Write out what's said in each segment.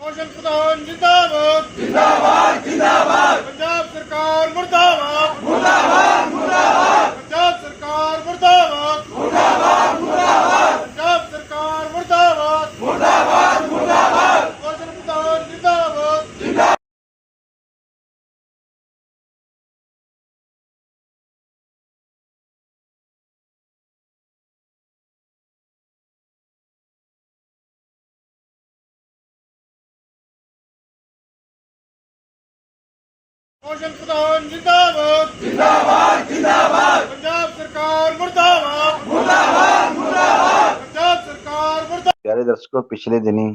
Motion ਪ੍ਰਧਾਨ ਜਿੰਦਾਬਾਦ। ਜਿੰਦਾਬਾਦ ਜਿੰਦਾਬਾਦ। ਪੰਜਾਬ ਸਰਕਾਰ ਮੁਰਦਾਬਾਦ। ਮੁਰਦਾਬਾਦ ਮੁਰਦਾਬਾਦ। ਪੰਜਾਬ ਸਰਕਾਰ ਮੁਰਦਾਬਾਦ ਮੁਰਦਾਬਾਦ। ਮੋਸ਼ਨ ਪ੍ਰਧਾਨ ਜਿੰਦਾਬਾਦ। ਜਿੰਦਾਬਾਦ ਜਿੰਦਾਬਾਦ। ਪੰਜਾਬ ਸਰਕਾਰ ਮੁਰਦਾਬਾਦ। ਮੁਰਦਾਬਾਦ ਮੁਰਦਾਬਾਦ। ਪੰਜਾਬ ਸਰਕਾਰ ਮੁਰਦਾਬਾਦ। ਪਿਆਰੇ ਦਰਸ਼ਕੋ ਪਿਛਲੇ ਦਿਨੀ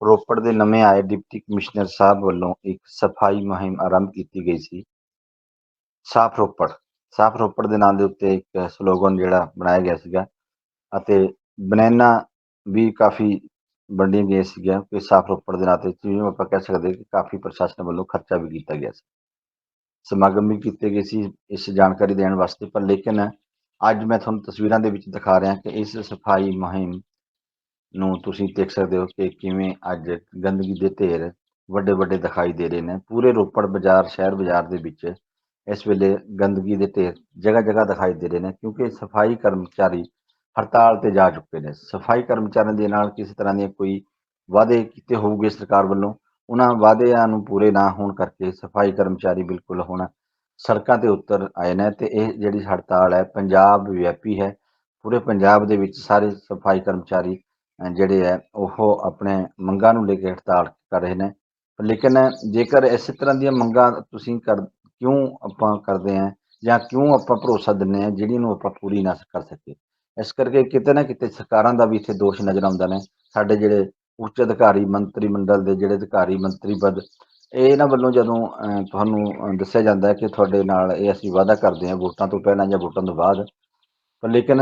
ਰੋਪੜ ਦੇ ਨਵੇਂ ਆਏ ਡਿਪਟੀ ਕਮਿਸ਼ਨਰ ਸਾਹਿਬ ਵੱਲੋਂ ਇੱਕ ਸਫ਼ਾਈ ਮੁਹਿੰਮ ਆਰੰਭ ਕੀਤੀ ਗਈ ਸੀ। ਸਾਫ਼ ਰੋਪੜ। ਸਾਫ਼ ਰੋਪੜ ਦੇ ਨਾਂ ਦੇ ਉੱਤੇ ਇੱਕ ਸਲੋਗਨ ਜਿਹੜਾ ਬਣਾਇਆ ਗਿਆ ਸੀਗਾ ਅਤੇ ਬਨੈਨਾ ਵੀ ਕਾਫੀ ਵੰਡੀਆਂ ਗਈਆਂ ਸੀਗੀਆਂ ਕਿ ਸਾਫ਼ ਰੋਪੜ ਦੇ ਨਾਂ ਤੇ ਜਿਵੇਂ ਆਪਾਂ ਕਹਿ ਸਕਦੇ ਹਾਂ ਕਿ ਕਾਫੀ ਪ੍ਰਸ਼ਾਸਨ ਵੱਲੋਂ ਖਰਚਾ ਵੀ ਕੀਤਾ ਗਿਆ ਸੀ। ਸਮਾਗਮ ਵੀ ਕੀਤੇ ਗਏ ਸੀ ਇਸ ਜਾਣਕਾਰੀ ਦੇਣ ਵਾਸਤੇ, ਪਰ ਲੇਕਿਨ ਅੱਜ ਮੈਂ ਤੁਹਾਨੂੰ ਤਸਵੀਰਾਂ ਦੇ ਵਿੱਚ ਦਿਖਾ ਰਿਹਾ ਕਿ ਇਸ ਸਫ਼ਾਈ ਮੁਹਿੰਮ ਨੂੰ ਤੁਸੀਂ ਦੇਖ ਸਕਦੇ ਹੋ ਕਿ ਕਿਵੇਂ ਅੱਜ ਗੰਦਗੀ ਦੇ ਢੇਰ ਵੱਡੇ ਵੱਡੇ ਦਿਖਾਈ ਦੇ ਰਹੇ ਨੇ। ਪੂਰੇ ਰੋਪੜ ਬਾਜ਼ਾਰ, ਸ਼ਹਿਰ ਬਾਜ਼ਾਰ ਦੇ ਵਿੱਚ ਇਸ ਵੇਲੇ ਗੰਦਗੀ ਦੇ ਢੇਰ ਜਗ੍ਹਾ ਜਗ੍ਹਾ ਦਿਖਾਈ ਦੇ ਰਹੇ ਨੇ, ਕਿਉਂਕਿ ਸਫ਼ਾਈ ਕਰਮਚਾਰੀ ਹੜਤਾਲ ਤੇ ਜਾ ਚੁੱਕੇ ਨੇ। ਸਫ਼ਾਈ ਕਰਮਚਾਰੀਆਂ ਦੇ ਨਾਲ ਕਿਸੇ ਤਰ੍ਹਾਂ ਦੀਆਂ ਕੋਈ ਵਾਅਦੇ ਕੀਤੇ ਹੋਊਗੇ ਸਰਕਾਰ ਵੱਲੋਂ? ਉਹਨਾਂ ਵਾਅਦਿਆਂ ਨੂੰ ਪੂਰੇ ਨਾ ਹੋਣ ਕਰਕੇ ਸਫ਼ਾਈ ਕਰਮਚਾਰੀ ਬਿਲਕੁਲ ਹੁਣ ਸੜਕਾਂ ਤੇ ਉਤਰ ਆਏ ਨੇ ਤੇ ਇਹ ਜਿਹੜੀ ਹੜਤਾਲ ਹੈ, ਪੰਜਾਬ ਵਿਆਪੀ ਹੈ, ਪੂਰੇ ਪੰਜਾਬ ਦੇ ਵਿੱਚ ਸਾਰੇ ਸਫ਼ਾਈ ਕਰਮਚਾਰੀ ਜਿਹੜੇ ਹੈ, ਉਹ ਆਪਣੇ ਮੰਗਾਂ ਨੂੰ ਲੈ ਕੇ ਹੜਤਾਲ ਕਰ ਰਹੇ ਨੇ। ਲੇਕਿਨ ਜੇਕਰ ਇਸੇ ਤਰ੍ਹਾਂ ਦੀਆਂ ਮੰਗਾਂ ਤੁਸੀਂ ਕਰ, ਕਿਉਂ ਆਪਾਂ ਕਰਦੇ ਹਾਂ ਜਾਂ ਕਿਉਂ ਆਪਾਂ ਭਰੋਸਾ ਦਿੰਦੇ ਹਾਂ ਜਿਹੜੀ ਨੂੰ ਆਪਾਂ ਪੂਰੀ ਨਾ ਕਰ ਸਕੇ ਇਸ ਕਰਕੇ ਕਿਤੇ ਨਾ ਕਿਤੇ ਸਰਕਾਰਾਂ ਦਾ ਵੀ ਇੱਥੇ ਦੋਸ਼ ਨਜ਼ਰ ਆਉਂਦਾ ਨੇ। ਸਾਡੇ ਜਿਹੜੇ ਉੱਚ ਅਧਿਕਾਰੀ ਮੰਤਰੀ ਮੰਡਲ ਦੇ ਜਿਹੜੇ ਅਧਿਕਾਰੀ ਮੰਤਰੀ ਪਦ ਇਹਨਾਂ ਵੱਲੋਂ ਜਦੋਂ ਤੁਹਾਨੂੰ ਦੱਸਿਆ ਜਾਂਦਾ ਹੈ ਕਿ ਤੁਹਾਡੇ ਨਾਲ ਇਹ ਅਸੀਂ ਵਾਅਦਾ ਕਰਦੇ ਹਾਂ ਵੋਟਾਂ ਤੋਂ ਪਹਿਲਾਂ ਜਾਂ ਵੋਟਾਂ ਤੋਂ ਬਾਅਦ, ਪਰ ਲੇਕਿਨ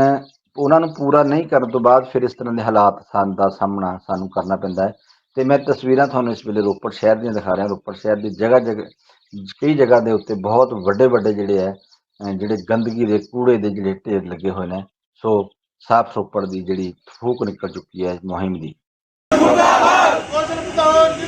ਉਹਨਾਂ ਨੂੰ ਪੂਰਾ ਨਹੀਂ ਕਰਨ ਤੋਂ ਬਾਅਦ ਫਿਰ ਇਸ ਤਰ੍ਹਾਂ ਦੇ ਹਾਲਾਤ ਸਾਨੂੰ ਦਾ ਸਾਹਮਣਾ ਸਾਨੂੰ ਕਰਨਾ ਪੈਂਦਾ ਹੈ। ਤੇ ਮੈਂ ਤਸਵੀਰਾਂ ਤੁਹਾਨੂੰ ਇਸ ਵੇਲੇ ਰੋਪੜ ਸ਼ਹਿਰ ਦੀਆਂ ਦਿਖਾ ਰਿਹਾ, ਰੋਪੜ ਸ਼ਹਿਰ ਦੀ ਜਗ੍ਹਾ ਜਗ੍ਹਾ, ਕਈ ਜਗ੍ਹਾ ਦੇ ਉੱਤੇ ਬਹੁਤ ਵੱਡੇ ਵੱਡੇ ਜਿਹੜੇ ਹੈ ਜਿਹੜੇ ਗੰਦਗੀ ਦੇ ਕੂੜੇ ਦੇ ਜਿਹੜੇ ਢੇਰ ਲੱਗੇ ਹੋਏ ਨੇ, ਸੋ ਸਾਫ਼ ਰੋਪੜ ਦੀ ਜਿਹੜੀ ਫੂਕ ਨਿਕਲ ਚੁੱਕੀ ਹੈ ਮੁਹਿੰਮ ਦੀ। ਮੁਰਦਾਬਾਦ।